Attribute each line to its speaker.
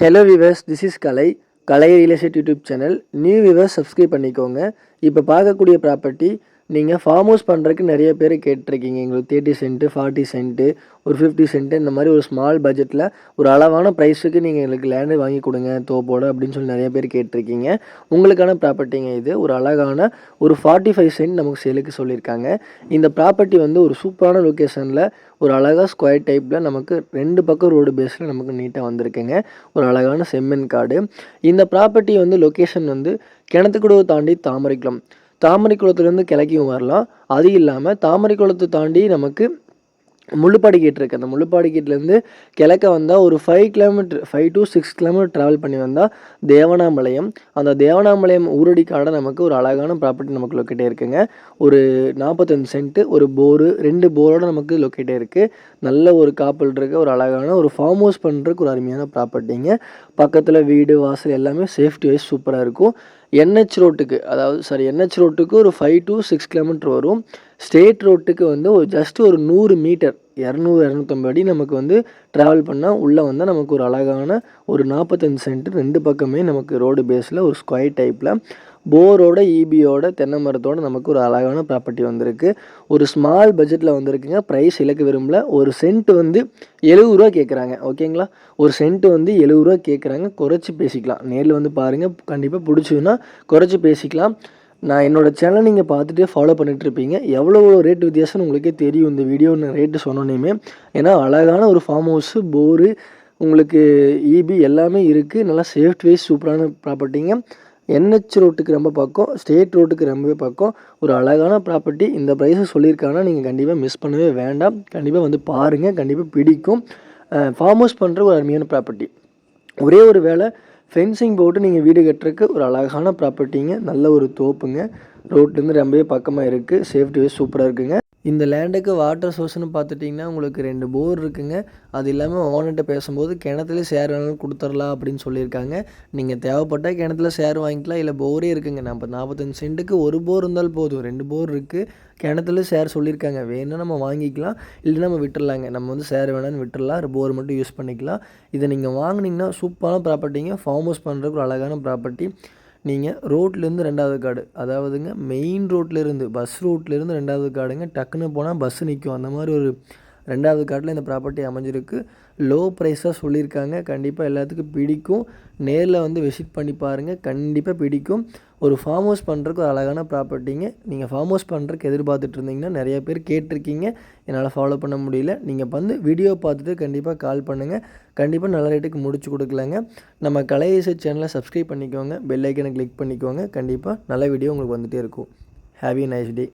Speaker 1: Hello viewers this is Kalai Kalai real estate YouTube channel new viewers subscribe பண்ணிக்கோங்க. இப்போ பார்க்கக்கூடிய property நீங்கள் farm house பண்ணுறதுக்கு நிறைய பேர் கேட்டிருக்கீங்க. எங்களுக்கு தேர்ட்டி சென்ட்டு ஃபார்ட்டி சென்ட்டு ஒரு ஃபிஃப்டி சென்ட்டு இந்த மாதிரி ஒரு ஸ்மால் பட்ஜெட்டில் ஒரு அளவான ப்ரைஸுக்கு நீங்கள் எங்களுக்கு லேண்டு வாங்கி கொடுங்க தோப்போட அப்படின்னு சொல்லி நிறைய பேர் கேட்டிருக்கீங்க. உங்களுக்கான ப்ராப்பர்ட்டிங்க இது. ஒரு அழகான ஒரு ஃபார்ட்டி ஃபைவ் சென்ட் நமக்கு சேலுக்கு சொல்லியிருக்காங்க. இந்த ப்ராப்பர்ட்டி வந்து ஒரு சூப்பரான லொக்கேஷனில் ஒரு அழகாக ஸ்கொயர் டைப்பில் நமக்கு ரெண்டு பக்கம் ரோடு பேஸில் நமக்கு நீட்டாக வந்திருக்குங்க. ஒரு அழகான செம்மன் காடு. இந்த ப்ராப்பர்ட்டி வந்து லொக்கேஷன் வந்து கிணத்துக்குடுவை தாண்டி தாமரைக்குளம். தாமரை குளத்துலேருந்து கிழக்கியும் வரலாம். அது இல்லாமல் தாமரை குளத்தை தாண்டி நமக்கு முள்ளுப்பாடி கேட் இருக்குது அந்த முள்ளுப்பாடி கேட்லேருந்து கிழக்க வந்தால் ஒரு five kilometre five to six kilometre travel பண்ணி வந்தால் தேவனாமலையம் அந்த தேவனாமலையம் ஊரடி காடை நமக்கு ஒரு அழகான ப்ராப்பர்ட்டி நமக்கு லொக்கேட்டே இருக்குங்க ஒரு நாற்பத்தஞ்சு சென்ட்டு ஒரு போரு ரெண்டு போரோட நமக்கு லொக்கேட்டே இருக்குது நல்ல ஒரு காப்பல் இருக்க ஒரு அழகான ஒரு ஃபார்ம் ஹவுஸ் பண்ணுறதுக்கு ஒரு அருமையான ப்ராப்பர்ட்டிங்க பக்கத்தில் வீடு வாசல் எல்லாமே சேஃப்டி வைஸ் சூப்பராக இருக்கும். என்ஹெச் ரோட்டுக்கு அதாவது சாரி என்ஹெச் ரோட்டுக்கு ஒரு ஃபைவ் டு சிக்ஸ் கிலோமீட்டர் வரும். ஸ்டேட் ரோட்டுக்கு வந்து ஒரு ஜஸ்ட் ஒரு நூறு மீட்டர் இரநூறு இரநூத்தம்பது அடி நமக்கு வந்து ட்ராவல் பண்ணால் உள்ளே வந்தால் நமக்கு ஒரு அழகான ஒரு நாற்பத்தஞ்சு சென்ட் ரெண்டு பக்கமே நமக்கு ரோடு பேஸில் ஒரு ஸ்கொயர் டைப்பில் போரோட ஈபியோட தென்னை மரத்தோட நமக்கு ஒரு அழகான ப்ராப்பர்ட்டி வந்திருக்கு. ஒரு ஸ்மால் பட்ஜெட்டில் வந்திருக்குங்க. ப்ரைஸ் இலக்கு விரும்பல. ஒரு சென்ட் வந்து எழுபது ரூபா கேட்குறாங்க ஓகேங்களா ஒரு சென்ட் வந்து எழுபது ரூபா கேட்குறாங்க குறைச்சி பேசிக்கலாம். நேரில் வந்து பாருங்கள் கண்டிப்பாக பிடிச்சதுன்னா குறைச்சி பேசிக்கலாம். நான் என்னோடய சேனல் நீங்கள் பார்த்துட்டே ஃபாலோ பண்ணிட்டு இருப்பீங்க எவ்வளோ ரேட் வித்தியாசம் உங்களுக்கே தெரியும். இந்த வீடியோ ரேட்டு சொன்னோன்னே ஏன்னா அழகான ஒரு ஃபார்ம் ஹவுஸு போரு உங்களுக்கு இபி எல்லாமே இருக்குது நல்லா சேஃப்டி வைஸ் சூப்பரான ப்ராப்பர்ட்டிங்க என்ஹெச் ரோட்டுக்கு ரொம்ப பக்கம் ஸ்டேட் ரோட்டுக்கு ரொம்பவே பக்கம். ஒரு அழகான ப்ராப்பர்ட்டி இந்த ப்ரைஸை சொல்லியிருக்காங்கன்னா நீங்கள் கண்டிப்பாக மிஸ் பண்ணவே வேண்டாம். கண்டிப்பாக வந்து பாருங்கள் கண்டிப்பாக பிடிக்கும். ஃபார்ம் ஹவுஸ் பண்ணுற ஒரு அருமையான ப்ராப்பர்ட்டி ஒரே ஒரு வேலை ஃபென்சிங் போட்டு நீங்கள் வீடு கட்டுறதுக்கு ஒரு அழகான ப்ராப்பர்ட்டிங்க நல்ல ஒரு தோப்புங்க. ரோட்லேருந்து ரொம்பவே பக்கமாக இருக்குது சேஃப்டி சூப்பராக இருக்குங்க. இந்த லேண்டுக்கு வாட்டர் சோர்ஸ்னு பார்த்துட்டிங்கன்னா உங்களுக்கு ரெண்டு போர் இருக்குங்க. அது இல்லாமல் ஓனர்கிட்ட பேசும்போது கிணத்துல சேர் வேணாலும் கொடுத்துடலாம் அப்படின்னு சொல்லியிருக்காங்க. நீங்கள் தேவைப்பட்டால் கிணத்துல சேர் வாங்கிக்கலாம். இல்லை போரே இருக்குங்க. நம்ம நாற்பத்தஞ்சு சென்ட்டுக்கு ஒரு போர் இருந்தாலும் போதும். ரெண்டு போர் இருக்குது கிணத்துல சேர் சொல்லியிருக்காங்க. வேணும்னா நம்ம வாங்கிக்கலாம். இல்லைன்னா நம்ம விட்டுடலாங்க. நம்ம வந்து சேர் வேணான்னு விட்டுடலாம். போர் மட்டும் யூஸ் பண்ணிக்கலாம். இதை நீங்கள் வாங்கினீங்கன்னா சூப்பரான ப்ராப்பர்ட்டிங்க ஃபார்ம் ஹவுஸ் பண்ணுறதுக்கு ஒரு அழகான ப்ராப்பர்ட்டி நீங்கள் ரோட்லேருந்து ரெண்டாவது காடு அதாவதுங்க மெயின் ரோட்லேருந்து பஸ் ரூட்லேருந்து ரெண்டாவது காடுங்க டக்குன்னு போனால் பஸ்ஸு நிற்கும் அந்த மாதிரி ஒரு ரெண்டாவது காட்டில் இந்த ப்ராப்பர்ட்டி அமைஞ்சிருக்கு. லோ ப்ரைஸாக சொல்லியிருக்காங்க. கண்டிப்பாக எல்லாத்துக்கும் பிடிக்கும். நேரில் வந்து விசிட் பண்ணி பாருங்கள் கண்டிப்பாக பிடிக்கும். ஒரு ஃபார்ம் ஹவுஸ் பண்ணுறதுக்கு ஒரு அழகான ப்ராப்பர்ட்டிங்க நீங்கள் ஃபார்ம் ஹவுஸ் பண்ணுறதுக்கு எதிர்பார்த்துட்டு இருந்தீங்கன்னா நிறைய பேர் கேட்டிருக்கீங்க. என்னால் ஃபாலோ பண்ண முடியல. நீங்கள் வந்து வீடியோ பார்த்துட்டு கண்டிப்பாக கால் பண்ணுங்கள் கண்டிப்பாக நல்ல ரேட்டுக்கு முடிச்சு கொடுக்கலாங்க. நம்ம கலை இசை சேனலை சப்ஸ்கிரைப் பண்ணிக்கோங்க. பெல் ஐக்கனை கிளிக் பண்ணிக்கோங்க. கண்டிப்பாக நல்ல வீடியோ உங்களுக்கு வந்துகிட்டே இருக்கும். ஹாவி நைஸ் டே